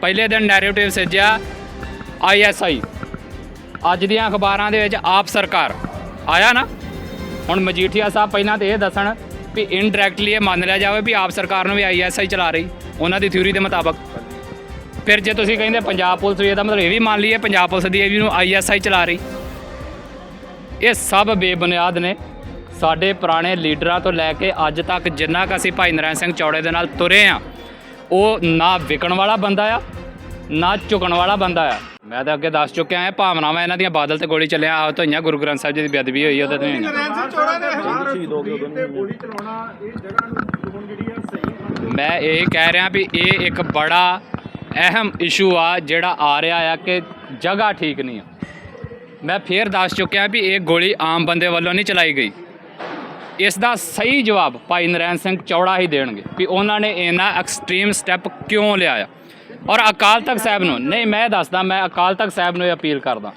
ਪਹਿਲੇ ਦਿਨ narrative ਸਿਰਜਿਆ ISI ਅੱਜ ਦੀਆਂ ਅਖਬਾਰਾਂ ਦੇ ਵਿੱਚ ਆਪ ਸਰਕਾਰ। ਆਇਆ ਨਾ? ਹੁਣ ਮਜੀਠੀਆ ਸਾਹਿਬ ਪਹਿਲਾਂ ਤੇ ਇਹ ਦੱਸਣ ਵੀ ਇਨਡਾਇਰੈਕਟਲੀ ਇਹ ਮੰਨ ਲਿਆ ਜਾਵੇ ਵੀ ਆਪ ਸਰਕਾਰ ਨੂੰ ਵੀ ਆਈਐਸਆਈ ਚਲਾ ਰਹੀ, ਉਹਨਾਂ ਦੀ ਥਿਊਰੀ ਦੇ ਮੁਤਾਬਕ। ਫਿਰ ਜੇ ਤੁਸੀਂ ਕਹਿੰਦੇ ਪੰਜਾਬ ਪੁਲਿਸ ਵੀ ਇਹਦਾ ਮਤਲਬ ਇਹ ਵੀ ਮੰਨ ਲਈਏ ਪੰਜਾਬ ਪੁਲਿਸ ਦੀ ਇਹ ਵੀ ਨੂੰ ਆਈਐਸਆਈ ਚਲਾ ਰਹੀ। ਇਹ ਸਭ ਬੇਬੁਨਿਆਦ ਨੇ। ਸਾਡੇ ਪੁਰਾਣੇ ਲੀਡਰਾਂ ਤੋਂ ਲੈ ਕੇ ਅੱਜ ਤੱਕ ਜਿੰਨਾ ਕੁ ਅਸੀਂ ਭਾਈ ਨਰੈਣ ਸਿੰਘ ਚੌੜੇ ਦੇ ਨਾਲ ਤੁਰੇ ਆ ਉਹ ਨਾ ਵਿਕਣ ਵਾਲਾ ਬੰਦਾ ਆ, ਨਾ ਝੁਕਣ ਵਾਲਾ ਬੰਦਾ ਆ। ਮੈਂ ਤਾਂ ਅੱਗੇ ਦੱਸ ਚੁੱਕਿਆ ਹਾਂ ਭਾਵਨਾਵਾਂ ਇਹਨਾਂ ਦੀਆਂ ਬਾਦਲ ਤੇ ਗੋਲੀ ਚੱਲਿਆ ਆ ਤੋਂ ਹੋਈਆਂ ਗੁਰੂ ਗ੍ਰੰਥ ਸਾਹਿਬ ਜੀ ਦੀ ਬੇਅਦਬੀ ਹੋਈ ਉਹਦੇ ਤੇ। ਮੈਂ ਇਹ ਕਹਿ ਰਿਹਾ ਵੀ ਇਹ ਇੱਕ ਬੜਾ ਅਹਿਮ ਇਸ਼ੂ ਆ, ਜਿਹੜਾ ਆ ਰਿਹਾ ਆ ਕਿ ਜਗ੍ਹਾ ਠੀਕ ਨਹੀਂ ਆ। ਮੈਂ ਫੇਰ ਦੱਸ ਚੁੱਕਿਆ ਵੀ ਇਹ ਗੋਲੀ ਆਮ ਬੰਦੇ ਵੱਲੋਂ ਨਹੀਂ ਚਲਾਈ ਗਈ। ਇਸ ਦਾ ਸਹੀ ਜਵਾਬ ਭਾਈ ਨਰੈਣ ਸਿੰਘ ਚੌੜਾ ਹੀ ਦੇਣਗੇ ਵੀ ਉਹਨਾਂ ਨੇ ਇਹਨਾਂ ਐਕਸਟ੍ਰੀਮ ਸਟੈਪ ਕਿਉਂ ਲਿਆ ਆ? ਔਰ ਅਕਾਲ ਤਖਤ ਸਾਹਿਬ ਨੂੰ, ਨਹੀਂ, ਮੈਂ ਦੱਸਦਾ, ਮੈਂ ਅਕਾਲ ਤਖਤ ਸਾਹਿਬ ਨੂੰ ਇਹ ਅਪੀਲ ਕਰਦਾ।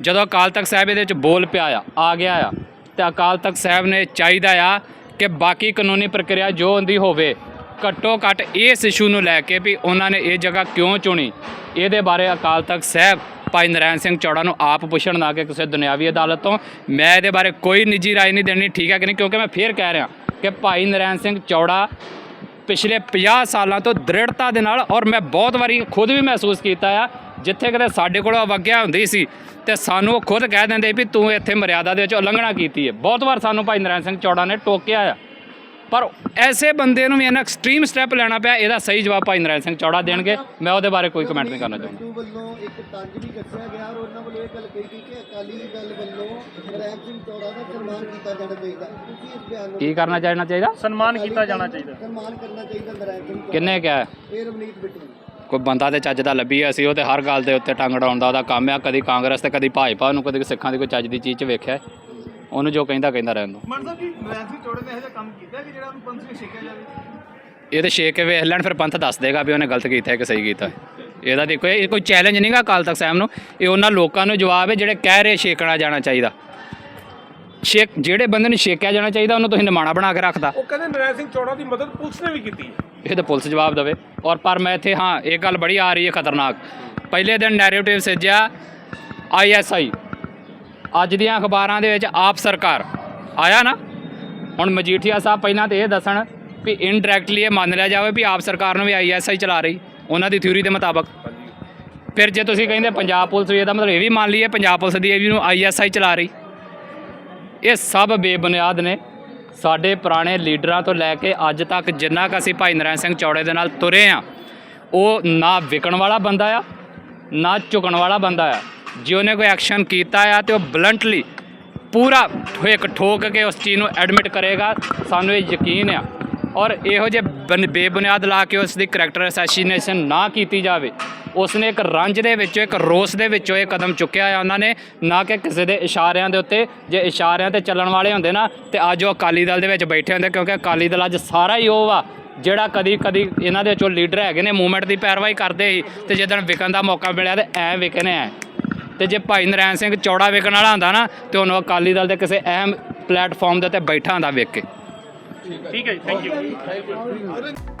ਜਦੋਂ ਅਕਾਲ ਤਖਤ ਸਾਹਿਬ ਇਹਦੇ ਵਿੱਚ ਬੋਲ ਪਿਆ ਆ ਆ ਗਿਆ ਆ, ਤੇ ਅਕਾਲ ਤਖਤ ਸਾਹਿਬ ਨੇ ਚਾਹੀਦਾ ਆ ਕਿ ਬਾਕੀ ਕਾਨੂੰਨੀ ਪ੍ਰਕਿਰਿਆ ਜੋ ਹੁੰਦੀ ਹੋਵੇ, ਘੱਟੋ ਘੱਟ ਇਸ ਇਸ਼ੂ ਨੂੰ ਲੈ ਕੇ ਵੀ ਉਹਨਾਂ ਨੇ ਇਹ ਜਗ੍ਹਾ ਕਿਉਂ ਚੁਣੀ? ਇਹਦੇ ਬਾਰੇ ਅਕਾਲ ਤਖਤ ਸਾਹਿਬ ਭਾਈ ਨਰੈਣ ਸਿੰਘ ਚੌੜਾ ਨੂੰ ਆਪ ਪੁੱਛਣ ਨਾ ਕਿ ਕਿਸੇ ਦੁਨਿਆਵੀ ਅਦਾਲਤ ਤੋਂ। ਮੈਂ ਇਹਦੇ ਬਾਰੇ ਕੋਈ ਨਿੱਜੀ ਰਾਏ ਨਹੀਂ ਦੇਣੀ, ਠੀਕ ਹੈ ਕਿ ਨਹੀਂ? ਕਿਉਂਕਿ ਮੈਂ ਫੇਰ ਕਹਿ ਰਿਹਾ ਕਿ ਭਾਈ ਨਰੈਣ ਸਿੰਘ ਚੌੜਾ ਪਿਛਲੇ 50 ਸਾਲਾਂ ਤੋਂ ਦ੍ਰਿੜਤਾ ਦੇ ਨਾਲ ਔਰ ਮੈਂ ਬਹੁਤ ਵਾਰੀ ਖੁਦ ਵੀ ਮਹਿਸੂਸ ਕੀਤਾ ਆ, ਜਿੱਥੇ ਕਿਤੇ ਸਾਡੇ ਕੋਲ ਅਵਗਿਆ ਹੁੰਦੀ ਸੀ ਤੇ ਸਾਨੂੰ ਉਹ ਖੁਦ ਕਹਿ ਦਿੰਦੇ ਵੀ ਤੂੰ ਇੱਥੇ ਮਰਿਆਦਾ ਦੇ ਵਿੱਚ ਉਲੰਘਣਾ ਕੀਤੀ ਹੈ। ਬਹੁਤ ਵਾਰ ਸਾਨੂੰ ਭਾਈ ਨਰੈਣ ਸਿੰਘ ਚੌੜਾ ਨੇ ਟੋਕਿਆ ਆ। ਪਰ ਐਸੇ ਬੰਦੇ ਨੂੰ ਵੀ ਇਹਨਾਂ ਐਕਸਟ੍ਰੀਮ ਸਟੈਪ ਲੈਣਾ ਪਿਆ ਇਹਦਾ ਸਹੀ ਜਵਾਬ ਭਾਈ ਨਰੈਣ ਸਿੰਘ ਚੌੜਾ ਦੇਣਗੇ। ਮੈਂ ਉਹਦੇ ਬਾਰੇ ਕੋਈ ਕਮੈਂਟ ਨਹੀਂ ਕਰਨਾ ਚਾਹੁੰਦਾ। ਵੱਲੋਂ ਇੱਕ ਤੰਜ ਵੀ ਕੱਸਿਆ ਗਿਆ ਔਰ ਉਹਨਾਂ ਵੱਲੋਂ ਇਹ ਗੱਲ ਕਹੀ ਗਈ ਕਿ ਅਕਾਲੀ ਦਲ ਵੱਲੋਂ ਨਰੈਣ ਸਿੰਘ ਚੌੜਾ ਦਾ ਸਨਮਾਨ ਕੀਤਾ ਜਾਣਾ ਚਾਹੀਦਾ। ਤੁਸੀਂ ਇਸ ਬਿਆਨ ਨੂੰ ਕੀ ਕਰਨਾ ਚਾਹੀਦਾ ਚਾਹੀਦਾ? ਸਨਮਾਨ ਕੀਤਾ ਜਾਣਾ ਚਾਹੀਦਾ। ਸਨਮਾਨ ਕਰਨਾ ਚਾਹੀਦਾ ਨਰੈਣ ਸਿੰਘ ਚੌੜਾ ਕਿੰਨੇ ਕਿਹਾ? ਹੈ? ਇਹ ਰਵਨੀਤ ਬਿੱਟੂ ਕੋਈ ਬੰਦਾ ਤੇ ਚੱਜ ਦਾ ਲੱਭੀ ਆ, ਅਸੀਂ ਉਹ ਤੇ ਹਰ ਗੱਲ ਦੇ ਉੱਤੇ ਟੰਗ ਅੜਾਉਣ ਦਾ ਉਹਦਾ ਕੰਮ ਆ। ਕਦੀ ਕਾਂਗਰਸ ਤੇ ਕਦੀ ਭਾਜਪਾ ਨੂੰ ਕਦੀ ਸਿੱਖਾਂ ਦੀ ਕੋਈ ਚੱਜ ਦੀ ਚੀਜ਼ 'ਚ ਵੇਖਿਆ। ਹੈ। ਉਹਨੂੰ ਜੋ ਕਹਿੰਦਾ ਕਹਿੰਦਾ ਰਹਿਣ ਦੋ। ਮਨ ਸਾਹਿਬ ਜੀ ਨਰੈਣ ਸਿੰਘ ਚੌੜੇ ਨੇ ਇਹੋ ਜਿਹਾ ਕੰਮ ਕੀਤਾ ਕਿ ਜਿਹੜਾ ਉਹਨੂੰ ਪੰਥ ਵਿੱਚ ਛੇਕਿਆ ਜਾਵੇ। ਇਹ ਤੇ ਛੇਕ ਕੇ ਵੇਖ ਲੈਣ ਫਿਰ ਪੰਥ ਦੱਸ ਦੇਗਾ ਵੀ ਉਹਨੇ ਗਲਤ ਕੀਤਾ ਹੈ ਕਿ ਸਹੀ ਕੀਤਾ ਹੈ। ਇਹਦਾ ਦੇਖੋ ਇਹ ਕੋਈ ਚੈਲੰਜ ਨਹੀਂਗਾ ਅਕਾਲ ਤਖਤ ਸਾਹਿਬ ਨੂੰ। ਇਹ ਉਹਨਾਂ ਲੋਕਾਂ ਨੂੰ ਜਵਾਬ ਹੈ ਜਿਹੜੇ ਕਹਿ ਰਹੇ ਛੇਕਣਾ ਜਾਣਾ ਚਾਹੀਦਾ। ਛੇਕ ਜਿਹੜੇ ਬੰਦੇ ਨੂੰ ਛੇਕਿਆ ਜਾਣਾ ਚਾਹੀਦਾ ਉਹਨੂੰ ਤੁਸੀਂ ਨਿਮਾਣਾ ਬਣਾ ਕੇ ਰੱਖਦਾ। ਉਹ ਕਹਿੰਦੇ ਨਰੈਣ ਸਿੰਘ ਚੌੜਾ ਦੀ ਮਦਦ ਪੁਲਿਸ ਨੇ ਵੀ ਕੀਤੀ ਹੈ। ਇਹ ਤਾਂ ਪੁਲਿਸ ਜਵਾਬ ਦੇਵੇ। ਔਰ ਪਰ ਮੈਂ ਇੱਥੇ ਹਾਂ ਇਹ ਗੱਲ ਬੜੀ ਆ ਰਹੀ ਹੈ ਖਤਰਨਾਕ। ਪਹਿਲੇ ਦਿਨ ਨੈਰੇਟਿਵ ਸਿਰਜਿਆ ਆਈਐਸਆਈ ਅੱਜ ਦੀਆਂ ਅਖਬਾਰਾਂ ਦੇ ਵਿੱਚ ਆਪ ਸਰਕਾਰ ਆਇਆ ਨਾ? ਹੁਣ ਮਜੀਠੀਆ ਸਾਹਿਬ ਪਹਿਲਾਂ ਤੇ ਇਹ ਦੱਸਣ ਵੀ ਇਨਡਾਇਰੈਕਟਲੀ ਇਹ ਮੰਨ ਲਿਆ ਜਾਵੇ ਵੀ ਆਪ ਸਰਕਾਰ ਨੂੰ ਵੀ ਆਈਐਸਆਈ ਚਲਾ ਰਹੀ, ਉਹਨਾਂ ਦੀ ਥਿਊਰੀ ਦੇ ਮੁਤਾਬਕ। ਫਿਰ ਜੇ ਤੁਸੀਂ ਕਹਿੰਦੇ ਪੰਜਾਬ ਪੁਲਿਸ ਵੀ ਇਹਦਾ ਮਤਲਬ ਇਹ ਵੀ ਮੰਨ ਲਈਏ, ਪੰਜਾਬ ਪੁਲਿਸ ਦੀ ਇਹ ਵੀ ਨੂੰ ਆਈਐਸਆਈ ਚਲਾ ਰਹੀ। ਇਹ ਸਭ ਬੇਬੁਨਿਆਦ ਨੇ। ਸਾਡੇ ਪੁਰਾਣੇ ਲੀਡਰਾਂ ਤੋਂ ਲੈ ਕੇ ਅੱਜ ਤੱਕ ਜਿੰਨਾ ਕੁ ਅਸੀਂ ਭਾਈ ਨਰੈਣ ਸਿੰਘ ਚੌੜੇ ਦੇ ਨਾਲ ਤੁਰੇ ਆ, ਉਹ ਨਾ ਵਿਕਣ ਵਾਲਾ ਬੰਦਾ ਆ, ਨਾ ਝੁਕਣ ਵਾਲਾ ਬੰਦਾ ਆ। ਜੇ ਉਹਨੇ ਕੋਈ ਐਕਸ਼ਨ ਕੀਤਾ ਆ ਤੇ ਉਹ ਬਲੰਟਲੀ ਪੂਰਾ ਇੱਕ ਠੋਕ ਕੇ ਉਸ ਚੀਜ਼ ਨੂੰ ਐਡਮਿਟ ਕਰੇਗਾ, ਸਾਨੂੰ ਇਹ ਯਕੀਨ ਆ। ਔਰ ਇਹੋ ਜਿਹੇ ਬੇਬੁਨਿਆਦ ਲਾ ਕੇ ਉਸ ਦੀ ਕਰੈਕਟਰ ਅਸੈਸੀਨੇਸ਼ਨ ਨਾ ਕੀਤੀ ਜਾਵੇ। ਉਸਨੇ ਇੱਕ ਰੰਜ ਦੇ ਵਿੱਚੋਂ, ਇੱਕ ਰੋਸ ਦੇ ਵਿੱਚੋਂ ਇਹ ਕਦਮ ਚੁੱਕਿਆ ਆ ਉਹਨਾਂ ਨੇ, ਨਾ ਕਿ ਕਿਸੇ ਦੇ ਇਸ਼ਾਰਿਆਂ ਦੇ ਉੱਤੇ। ਜੇ ਇਸ਼ਾਰਿਆਂ ਤੇ ਚੱਲਣ ਵਾਲੇ ਹੁੰਦੇ ਨਾ, ਤੇ ਅੱਜ ਉਹ ਅਕਾਲੀ ਦਲ ਦੇ ਵਿੱਚ ਬੈਠੇ ਹੁੰਦੇ, ਕਿਉਂਕਿ ਅਕਾਲੀ ਦਲ ਅੱਜ ਸਾਰਾ ਹੀ ਉਹ ਵਾ ਜਿਹੜਾ ਕਦੀ ਕਦੀ ਇਹਨਾਂ ਦੇ ਵਿੱਚੋਂ ਲੀਡਰ ਹੈਗੇ ਨੇ ਮੂਵਮੈਂਟ ਦੀ ਪੈਰਵਾਈ ਕਰਦੇ ਸੀ, ਤੇ ਜਦੋਂ ਵਿਕਣ ਦਾ ਮੌਕਾ ਮਿਲਿਆ ਤੇ ਐ ਵਿਕਨੇ ਐ। ਤੇ ਜੇ ਭਾਈ ਨਰੈਣ ਸਿੰਘ ਚੌੜਾ ਵੇਖਣ ਵਾਲਾ ਹੁੰਦਾ ਨਾ, ਤੇ ਉਹਨੂੰ ਅਕਾਲੀ ਦਲ ਦੇ ਕਿਸੇ ਅਹਿਮ ਪਲੇਟਫਾਰਮ ਦੇ ਉੱਤੇ ਬੈਠਾ ਹੁੰਦਾ ਵੇਖ ਕੇ। ਠੀਕ ਹੈ ਜੀ ਥੈਂਕ ਯੂ